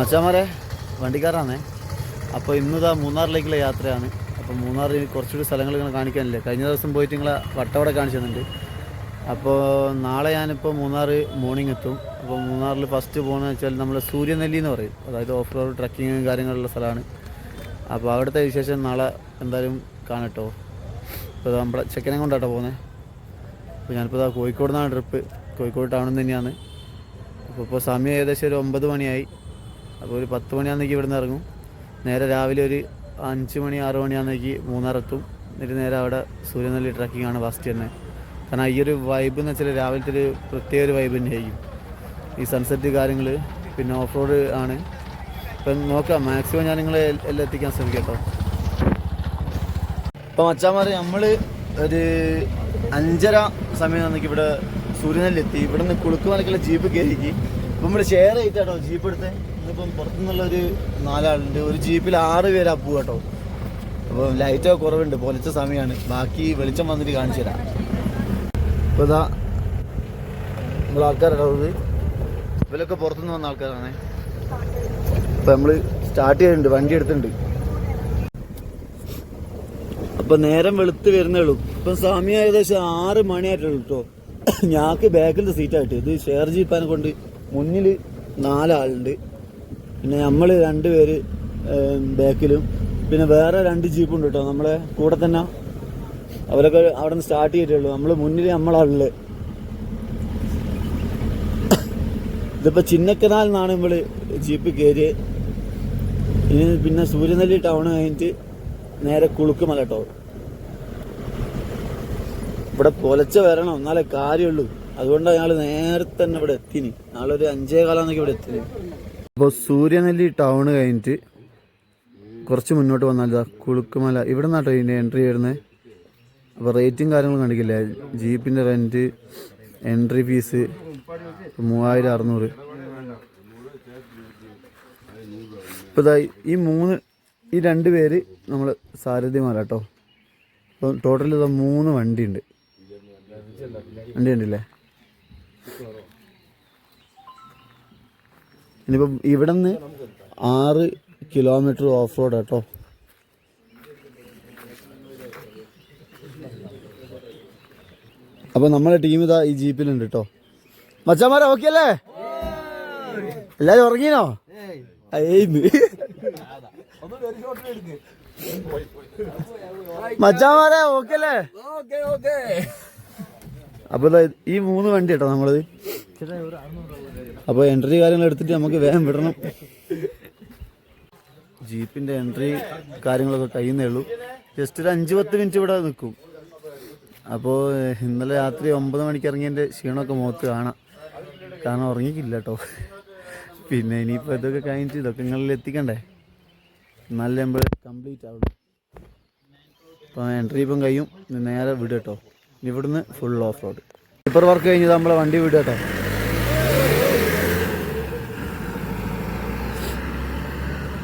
മച്ചാമാരെ വണ്ടിക്കാരാണേ. അപ്പോൾ ഇന്നിതാ മൂന്നാറിലേക്കുള്ള യാത്രയാണ്. അപ്പോൾ മൂന്നാറിൽ കുറച്ചുകൂടി സ്ഥലങ്ങൾ ഇങ്ങനെ കാണിക്കാനില്ലേ? കഴിഞ്ഞ ദിവസം പോയിട്ട് നിങ്ങളെ വട്ടവട കാണിച്ചു അപ്പോൾ നാളെ ഞാനിപ്പോൾ മൂന്നാർ മോർണിംഗ് എത്തും. അപ്പോൾ മൂന്നാറിൽ ഫസ്റ്റ് പോകുന്നത് വെച്ചാൽ നമ്മൾ സൂര്യനെല്ലി എന്ന് പറയും. അതായത് ഓഫ് റോഡ് ട്രക്കിങ്ങും കാര്യങ്ങളുള്ള സ്ഥലമാണ്. അപ്പോൾ അവിടുത്തെ വിശേഷം നാളെ എന്തായാലും കാണട്ടോ. ഇപ്പോൾ നമ്മുടെ ചെക്കനെ കൊണ്ടാട്ടോ പോകുന്നത് അപ്പോൾ ഞാനിപ്പോൾ കോഴിക്കോട് നിന്നാണ് ട്രിപ്പ് കോഴിക്കോട് ടൗണിൽ തന്നെയാണ്. അപ്പോൾ ഇപ്പോൾ സമയം ഏകദേശം ഒരു ഒമ്പത് മണിയായി. അപ്പോൾ ഒരു പത്ത് മണിയാകുന്നേക്ക് ഇവിടുന്ന് ഇറങ്ങും. നേരെ രാവിലെ ഒരു അഞ്ച് മണി ആറ് മണിയാകുന്നേക്ക് മൂന്നാറെത്തും എന്നിട്ട് നേരെ അവിടെ സൂര്യനെല്ലി ട്രക്കിംഗ് ആണ് ഫസ്റ്റ് തന്നെ. കാരണം ഈ ഒരു വൈബ് എന്ന് വെച്ചാൽ രാവിലത്തെ ഒരു പ്രത്യേക ഒരു വൈബ് തന്നെയായിരിക്കും. ഈ സൺസെറ്റ് കാര്യങ്ങൾ പിന്നെ ഓഫ് റോഡ് ആണ്. ഇപ്പം നോക്കാം മാക്സിമം ഞാൻ നിങ്ങളെ എല്ലാം എത്തിക്കാൻ ശ്രമിക്കാം കേട്ടോ. അപ്പോൾ മച്ചാമാരെ നമ്മൾ ഒരു അഞ്ചര സമയം നമുക്ക് ഇവിടെ സൂര്യനെല്ലി എത്തി. ഇവിടെ നിന്ന് കുളുക്കുമലക്കുള്ള ജീപ്പ് കയറിക്ക് അപ്പം ഇവിടെ ഷെയർ ചെയ്തിട്ടോ ജീപ്പ് എടുത്ത്. ഇന്നിപ്പം പുറത്തുനിന്നുള്ള ഒരു നാലാളുണ്ട്. ഒരു ജീപ്പിൽ ആറ് പേരാ പോവുക കേട്ടോ. അപ്പോൾ ലൈറ്റൊക്കെ കുറവുണ്ട്. പൊലിച്ച സമയമാണ്. ബാക്കി വെളിച്ചം വന്നിട്ട് കാണിച്ചു തരാം. ഇപ്പോൾ ഇതാ നമ്മൾ ആൾക്കാരുള്ളത് ഇവരൊക്കെ പുറത്തുനിന്ന് വന്ന ആൾക്കാരാണ്. അപ്പോൾ നമ്മൾ സ്റ്റാർട്ട് ചെയ്തിട്ടുണ്ട് വണ്ടി എടുത്തിട്ടുണ്ട്. അപ്പൊ നേരം വെളുത്ത് വരുന്നേ ഉള്ളൂ. ഇപ്പൊ സമയം ഏകദേശം ആറ് മണിയായിട്ടുള്ളൂ കേട്ടോ. ഞാക്ക് ബാക്കിലത്തെ സീറ്റായിട്ട് ഇത് ഷെയർ ജീപ്പാനെ കൊണ്ട് മുന്നിൽ നാലാളുണ്ട്. പിന്നെ നമ്മൾ രണ്ടുപേര് ബാക്കിലും. പിന്നെ വേറെ രണ്ട് ജീപ്പുണ്ട് കേട്ടോ. നമ്മളെ കൂടെ തന്നെ അവരൊക്കെ അവിടെ നിന്ന് സ്റ്റാർട്ട് ചെയ്തിട്ടുള്ളൂ. നമ്മൾ മുന്നിൽ നമ്മളാളുള്ളത് ഇതിപ്പോ ചിന്നക്കനാൽ നിന്നാണ് നമ്മൾ ജീപ്പ് കയറി ഇനി പിന്നെ സൂര്യനെല്ലി ടൗൺ കഴിഞ്ഞിട്ട് നേരെ കുളുക്കുമല കേട്ടോ. ഇവിടെ പൊലച്ച വരണം. എന്നാലേ കാര്യമുള്ളൂ. അതുകൊണ്ടാണ് ഞങ്ങൾ നേരത്തെ തന്നെ ഇവിടെ എത്തിന്. നാളെ ഒരു അഞ്ചേ കാലാന്നൊക്കെ ഇവിടെ എത്തിന്. അപ്പോൾ സൂര്യനെല്ലി ടൗൺ കഴിഞ്ഞിട്ട് കുറച്ച് മുന്നോട്ട് വന്നാൽ ഇതാ കുളുക്കുമല. ഇവിടെ നിന്നാട്ടോ ഇതിന്റെ എൻട്രി വരുന്നത് അപ്പോൾ റേറ്റും കാര്യങ്ങളും കണ്ടിക്കില്ലേ ജീപ്പിന്റെ റെന്റ് എൻട്രി ഫീസ് മൂവായിരം അറുന്നൂറ് ഇപ്പോൾ ഇതായി ഈ മൂന്ന് ഈ രണ്ട് പേര് നമ്മൾ സാരഥിമാരാ കേട്ടോ അപ്പം ടോട്ടൽ ഇതാ മൂന്ന് വണ്ടിയുണ്ട്. വണ്ടി ഉണ്ടല്ലേ ഇനിയിപ്പം ഇവിടെ നിന്ന് ആറ് കിലോമീറ്റർ ഓഫ് റോഡ് കേട്ടോ അപ്പോൾ നമ്മുടെ ടീം ഇതാ ഈ ജീപ്പിലുണ്ട് കേട്ടോ മച്ചാമാരെ ഓക്കെ അല്ലേ? എല്ലാവരും ഉറങ്ങിനോ? ഏയ്ന്ന് മച്ചാമാരെ ഓക്കെ അല്ലേ? ദാ ഈ മൂന്ന് വണ്ടി കേട്ടോ നമ്മളത് അപ്പോൾ എൻട്രി കാര്യങ്ങൾ എടുത്തിട്ട് നമുക്ക് വേഗം വിടണം. ജീപ്പിന്റെ എൻട്രി കാര്യങ്ങളൊക്കെ കഴിയുന്നേ ഉള്ളൂ. ജസ്റ്റ് ഒരു അഞ്ച് പത്ത് മിനിറ്റ് ഇവിടെ നിൽക്കും. അപ്പോൾ ഇന്നലെ രാത്രി ഒമ്പത് മണിക്ക് ഇറങ്ങിയതിന്റെ ക്ഷീണമൊക്കെ മുഖത്ത് കാണാം. കാരണം ഉറങ്ങിക്കില്ല കേട്ടോ. പിന്നെ ഇനിയിപ്പോൾ ഇതൊക്കെ കഴിഞ്ഞിട്ട് ഇതൊക്കെ നിങ്ങളിൽ എത്തിക്കണ്ടേ? എന്നാലേ നമ്മൾ കംപ്ലീറ്റ് ആവുള്ളൂ. അപ്പോൾ എൻട്രി ഇപ്പം കഴിയും. നേരെ വിടും കേട്ടോ. ഇവിടുന്ന് ഫുൾ ഓഫ് റോഡ് ഇപ്പർ വർക്ക് കഴിഞ്ഞത് നമ്മളെ വണ്ടി വിടുക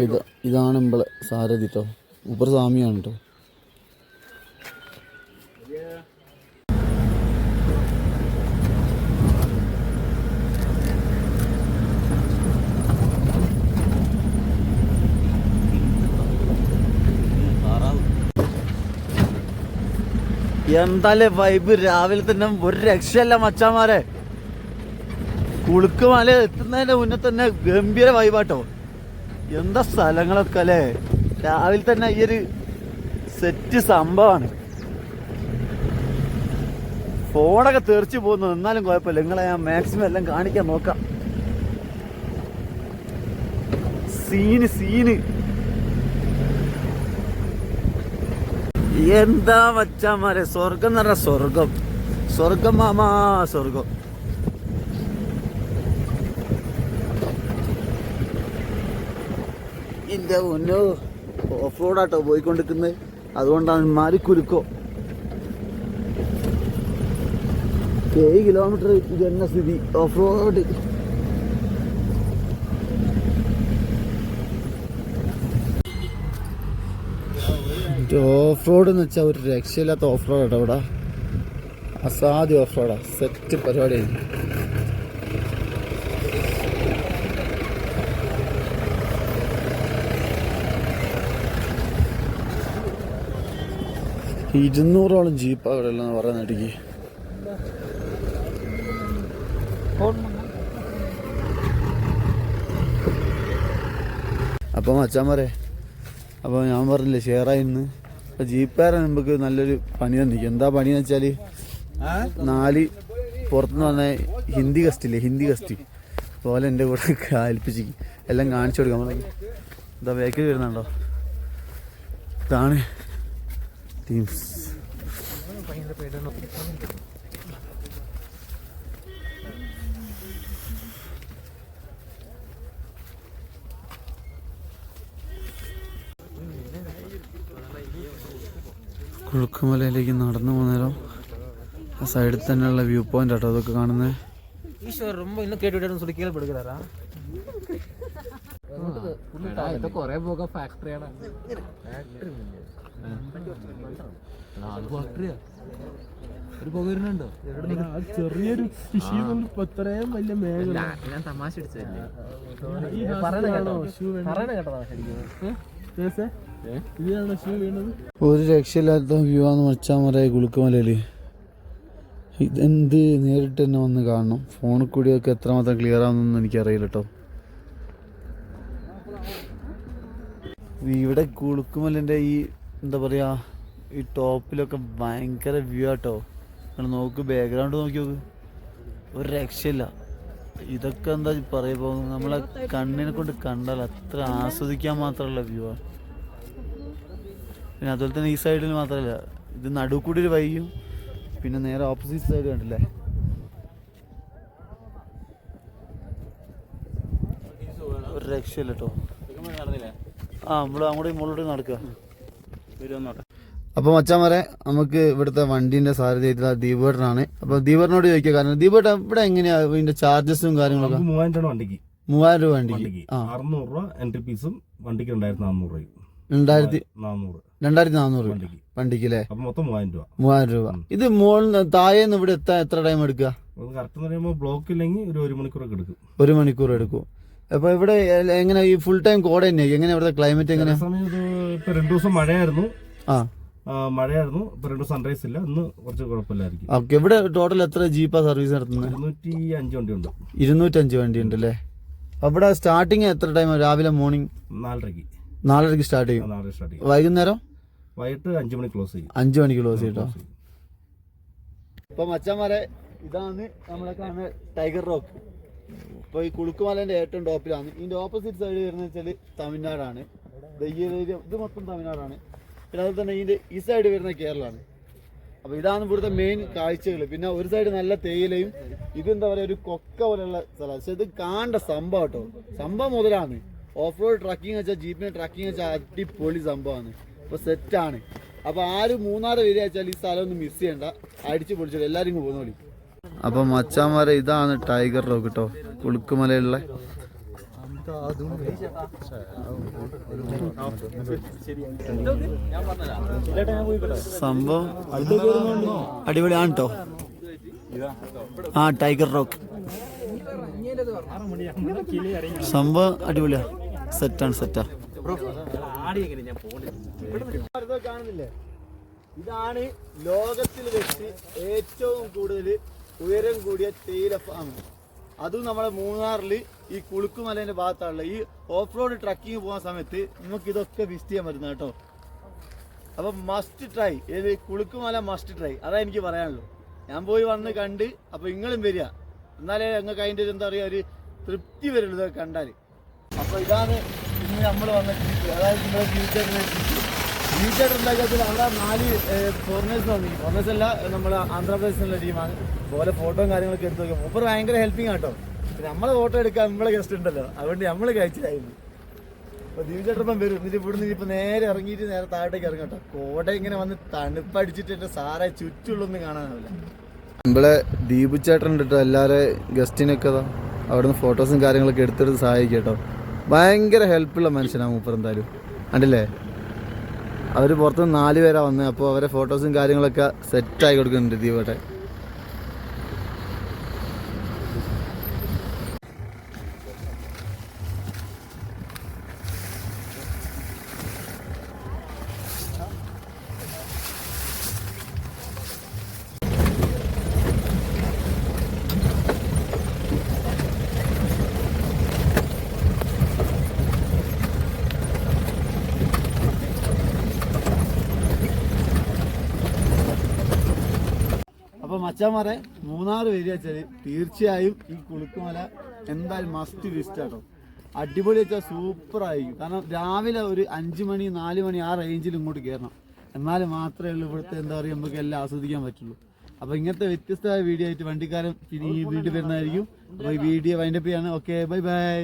ഇത് ഇതാണ് നമ്മളെ സാരഥി കേട്ടോ ഉപ്പർ സ്വാമിയാണ് കേട്ടോ എന്തായാലും വൈബ് രാവിലെ തന്നെ ഒരു രക്ഷയല്ല മച്ചാമാരെ. കുളുക്ക് മല എത്തുന്നതിന്റെ മുന്നേ തന്നെ ഗംഭീര വൈബാട്ടോ എന്താ സ്ഥലങ്ങളൊക്കെ അല്ലേ? രാവിലെ തന്നെ ഈ ഒരു സെറ്റ് സംഭവമാണ് ഫോണൊക്കെ തെറിച്ചു പോകുന്നു എന്നാലും കുഴപ്പമില്ല. നിങ്ങളെ ഞാൻ മാക്സിമം എല്ലാം കാണിക്കാൻ നോക്കാം. സീന് സീന് എന്താ വച്ചാമാരെ സ്വർഗം എന്ന് പറഞ്ഞ സ്വർഗം സ്വർഗം മാമാ സ്വർഗം എന്റെ ഒന്നോ ഓഫ് റോഡാട്ടോ പോയിക്കൊണ്ടിരിക്കുന്നത് അതുകൊണ്ടാണ് മാറി കുരുക്കോ. ഏഴ് കിലോമീറ്റർ ഇത് എന്ന സ്ഥിതി ഓഫ് റോഡ് മറ്റേ ഓഫ് റോഡ് എന്ന് വെച്ചാൽ ഒരു രക്ഷയില്ലാത്ത ഓഫ് റോഡ് കേട്ടോ ഇവിടെ. അസാധ്യ ഓഫ് റോഡാണ് സെറ്റ് പരിപാടിയായിരുന്നു ഇരുന്നൂറോളം ജീപ്പ് അവിടെ ഉള്ളതെന്ന് പറയുന്ന ഇടയ്ക്ക്. അപ്പം അച്ഛൻ അപ്പോൾ ഞാൻ പറഞ്ഞില്ലേ ഷെയർ ഇന്ന് അപ്പോൾ ജീപ്പുകാരൻ നമുക്ക് നല്ലൊരു പണി തന്നിരിക്കും എന്താ പണി എന്ന് വെച്ചാൽ നാല് പുറത്തുനിന്ന് വന്ന ഹിന്ദി കസ്റ്റില്ലേ ഹിന്ദി കസ്റ്റി പോലെ എന്റെ കൂടെ കാൽപ്പിച്ചിരിക്കും എല്ലാം കാണിച്ചു കൊടുക്കാൻ പറഞ്ഞു എന്താ ബേക്കിൽ വരുന്നുണ്ടോ? ഇതാണ് ടീംസ് കുഴുക്കുമലയിലേക്ക് നടന്നു പോകുന്നേരം ആ സൈഡിൽ തന്നെയുള്ള വ്യൂ പോയിന്റ് ആട്ടോ അതൊക്കെ കാണുന്നത് ஈஸ்வர் ரொம்ப இன்னும் கேட்டு விடணும்னு சொல்லி கேள்விப்படுகிறாரா ഇത് കൊറേ പോക ഫാക്ടറിയാണ് അത് ഫാക്ടറിയാ ഒരു പുക വരുന്നുണ്ടോ ചെറിയൊരു ഇത്രയും വലിയ മേഖല ഞാൻ തമാശ അടിച്ചതല്ലേ പറയണ കേട്ടതാ ഇതിലാണ് ഷൂ വീണത് ഒരു രക്ഷയില്ലാത്ത വ്യൂ ആണെന്ന് വെച്ചാൽ പറയാ കുളുക്കുമലയിൽ ഇതെന്ത് നേരിട്ട് തന്നെ വന്ന് കാണണം? ഫോണിൽ കൂടിയൊക്കെ എത്രമാത്രം ക്ലിയർ ആണെന്ന് എനിക്കറിയില്ല കേട്ടോ ഇവിടെ കുളുക്കുമലിന്റെ ഈ എന്താ പറയുക ഈ ടോപ്പിലൊക്കെ ഭയങ്കര വ്യൂ ആട്ടോ നിങ്ങൾ നോക്ക് ബാക്ക്ഗ്രൗണ്ട് നോക്കി നോക്ക് ഒരു രക്ഷയില്ല. ഇതൊക്കെ എന്താ പറയുമ്പോൾ നമ്മളെ കണ്ണിനെ കൊണ്ട് കണ്ടാൽ അത്ര ആസ്വദിക്കാൻ മാത്രല്ല വ്യൂ ആണ് പിന്നെ അതുപോലെ തന്നെ ഈ സൈഡിൽ മാത്രമല്ല ഇത് നടുവ് കൂടി ഒരു വൈകും പിന്നെ നേരെ ഓപ്പോസിറ്റ് സൈഡ് കണ്ടില്ലേ? ഒരു രക്ഷയില്ല കേട്ടോ ആ നമ്മൾ അങ്ങോട്ടും മുകളിലോട്ട് നടക്കുക അപ്പോൾ മച്ചാൻ വരെ നമുക്ക് ഇവിടുത്തെ വണ്ടീന്റെ സാരഥി ചെയ്തിട്ടുള്ള ദീപേട്ടനാണ്. അപ്പോൾ ദീപേട്ടനോട് ചോദിക്കുക കാരണം ദീപേട്ട ഇവിടെ എങ്ങനെയാ ഇതിന്റെ ചാർജസും കാര്യങ്ങളൊക്കെ? മൂവായിരം രൂപ വണ്ടിക്ക്. മൂവായിരം രൂപ വണ്ടിക്ക്? അറുന്നൂറ് രൂപ എൻട്രി ഫീസും വണ്ടിക്ക് രണ്ടായിരത്തി നാനൂറ് രൂപ രണ്ടായിരത്തി നാനൂറ് രണ്ടായിരത്തി നാനൂറ് വണ്ടിക്ക്. വണ്ടിക്ക് അല്ലേ മൊത്തം മൂവായിരം രൂപ. മൂവായിരം രൂപ. ഇത് മുകളിൽ താഴേന്ന് ഇവിടെ എത്താൻ എത്ര ടൈം എടുക്കുക? കറക്റ്റ് പറയുമ്പോൾ ബ്ലോക്ക് ഇല്ലെങ്കിൽ ഒരു ഒരു മണിക്കൂറൊക്കെ എടുക്കും. ഒരു മണിക്കൂർ എടുക്കും. അപ്പൊ ഇവിടെ എങ്ങനെ ഈ ഫുൾ ടൈം കോട തന്നെ എങ്ങനെ ഇവിടുത്തെ ക്ലൈമറ്റ് എങ്ങനെ? സമയം ഇപ്പൊ രണ്ടു ദിവസം മഴയായിരുന്നു. ആ, മഴയായിരുന്നു. ഇപ്പൊ രണ്ടു സൺറൈസ് ഇല്ല. ഇന്ന് കുറച്ച് കുഴപ്പമില്ലായിരിക്കും. ഓക്കെ ഇവിടെ ടോട്ടൽ എത്ര ജീപ്പാ സർവീസ് നടത്തുന്നത്? ഇരുന്നൂറ്റി അഞ്ച് വണ്ടി ഉണ്ട് ഇരുന്നൂറ്റഞ്ച് വണ്ടി ഉണ്ട് അല്ലേ? അപ്പൊ ഇവിടെ സ്റ്റാർട്ടിങ് എത്ര ടൈം രാവിലെ മോർണിംഗ് നാലരയ്ക്ക്. നാലരയ്ക്ക് സ്റ്റാർട്ട് ചെയ്യും നാലര സ്റ്റാർട്ട് ചെയ്യും. വൈകുന്നേരം? വൈകിട്ട് അഞ്ചു മണി ക്ലോസ് ചെയ്യും. അഞ്ചു മണിക്ക് ക്ലോസ് ചെയ്യും Close ചെയ്യും. ഇപ്പൊ മച്ചന്മാരെ ഇതാണ് നമ്മളെ കാണുന്ന ടൈഗർ റോക്ക് ഇപ്പൊ ഈ കുളുക്കുമലേന്റെ ഏറ്റവും ടോപ്പിലാണ് ഇതിന്റെ ഓപ്പോസിറ്റ് സൈഡ് വരുന്നത് വെച്ചാൽ തമിഴ്നാടാണ്. ഇത് മൊത്തം തമിഴ്നാടാണ്. പിന്നെ അതുപോലെ തന്നെ ഇതിന്റെ ഈ സൈഡ് വരുന്ന കേരളമാണ്. അപ്പോൾ ഇതാണ് ഇവിടുത്തെ മെയിൻ കാഴ്ചകൾ പിന്നെ ഒരു സൈഡ് നല്ല തേയിലയും ഇതെന്താ പറയാ ഒരു കൊക്ക പോലെയുള്ള സ്ഥലം. പക്ഷെ ഇത് കാണേണ്ട സംഭവം കേട്ടോ. സംഭവം മുതലാണ്. ഓഫ് റോഡ് ട്രക്കിംഗ് വെച്ചാൽ ജീപ്പിന് ട്രക്കിംഗ് വെച്ചാൽ അടിപൊളി സംഭവമാണ്. അപ്പൊ സെറ്റാണ് അപ്പോൾ ആര് മൂന്നാർ വരിക വെച്ചാൽ ഈ സ്ഥലം ഒന്ന് മിസ് ചെയ്യണ്ട. അടിച്ചു പൊളിച്ചോ എല്ലാരും ഇങ്ങ് പോകുന്നോളി അപ്പൊ മച്ചാമാരെ ഇതാണ് ടൈഗർ റോക്ക് കേട്ടോ കുളുക്കുമലയുള്ള സംഭവം അടിപൊളിയാണ് കേട്ടോ ആ ടൈഗർ റോക്ക്. സംഭവം അടിപൊളിയാ. സെറ്റാണ് സെറ്റാ. കാണുന്നില്ലേ ഇതാണ് ലോകത്തിൽ വെച്ച് ഏറ്റവും കൂടുതൽ ഉയരം കൂടിയ തേയില ഫാം അതും നമ്മുടെ മൂന്നാറിൽ ഈ കുളുക്കുമലേന്റെ ഭാഗത്താണുള്ള ഈ ഓഫ് റോഡ് ട്രക്കിങ് പോകുന്ന സമയത്ത് നമുക്ക് ഇതൊക്കെ വിസിറ്റ് ചെയ്യാൻ പറ്റുന്ന കേട്ടോ. അപ്പം മസ്റ്റ് ട്രൈ ഏത് കുളുക്കുമല മസ്റ്റ് ട്രൈ അതാണ് എനിക്ക് പറയാനുള്ളൂ ഞാൻ പോയി വന്ന് കണ്ട് അപ്പോൾ നിങ്ങളും വരിക. എന്നാലേ ഞങ്ങൾക്ക് അതിന്റെ ഒരു എന്താ പറയുക ഒരു തൃപ്തി വരുള്ളൂ ഇതൊക്കെ കണ്ടാൽ അപ്പോൾ ഇതാണ് ഇന്ന് നമ്മൾ വന്ന അതായത് നിങ്ങളുടെ ഫ്യൂച്ചറിനെ ഫ്യൂച്ചർ ഉണ്ടാക്കിയതിൽ അവിടെ നാല് ഫോറിനേഴ്സ് വന്നു ഫോറിനേഴ്സ് അല്ല നമ്മൾ ആന്ധ്രാപ്രദേശിലുള്ള ടീമാണ്. പോലെ ഫോട്ടോയും കാര്യങ്ങളൊക്കെ എടുത്ത് നോക്കി മൂപ്പർ ഭയങ്കര ഹെൽപ്പിംഗ് ആട്ടോ. നമ്മളെ ഫോട്ടോ എടുക്കാൻ നമ്മളെ ഗസ്റ്റ് ഉണ്ടല്ലോ. അതുകൊണ്ട് നമ്മൾ കഴിച്ചിലായിരുന്നു അപ്പൊ ദീപചേട്ടപ്പം വരും. എന്നിട്ട് ഇവിടുന്ന് ഇനിയിപ്പോ നേരെ ഇറങ്ങിയിട്ട് നേരെ താഴത്തേക്ക് ഇറങ്ങും കേട്ടോ. കോട ഇങ്ങനെ വന്ന് തണുപ്പടിച്ചിട്ട് എന്റെ സാറെ ചുറ്റുള്ളൊന്നും കാണാനാവില്ല. നമ്മളെ ദീപു ചേട്ടൻ കേട്ടോ. എല്ലാരെ ഗസ്റ്റിനൊക്കെ അവിടുന്ന് ഫോട്ടോസും കാര്യങ്ങളൊക്കെ എടുത്തെടുത്ത് സഹായിക്കും കേട്ടോ. ഭയങ്കര ഹെൽപ്പുള്ള മനുഷ്യനാണ് മൂപ്പർ എന്തായാലും. കണ്ടില്ലേ? അവർ പുറത്തുനിന്ന് നാല് പേരാണ് വന്നത് അപ്പോൾ അവരെ ഫോട്ടോസും കാര്യങ്ങളൊക്കെ സെറ്റായി കൊടുക്കുന്നുണ്ട് ദീപേട്ടെ മച്ചാമാരെ മൂന്നാർ വരിക വെച്ചാൽ തീർച്ചയായും ഈ കുളുക്കുമല എന്തായാലും മസ്റ്റ് വിസ്റ്റ് ആട്ടോ. അടിപൊളി വെച്ചാൽ സൂപ്പർ ആയിരിക്കും. കാരണം രാവിലെ ഒരു അഞ്ച് മണി നാല് മണി ആ റേഞ്ചിൽ ഇങ്ങോട്ട് കയറണം എന്നാൽ മാത്രമേ ഉള്ളൂ ഇവിടുത്തെ എന്താ പറയുക നമുക്ക് എല്ലാം ആസ്വദിക്കാൻ പറ്റുള്ളൂ. അപ്പോൾ ഇങ്ങനത്തെ വ്യത്യസ്തമായ വീഡിയോ ആയിട്ട് വണ്ടിക്കാരൻ പിന്നെ ഈ വീട്ടിൽ വരുന്നതായിരിക്കും. അപ്പോൾ ഈ വീഡിയോ വൈൻഡപ്പ് ചെയ്യാണ്. Okay bye bye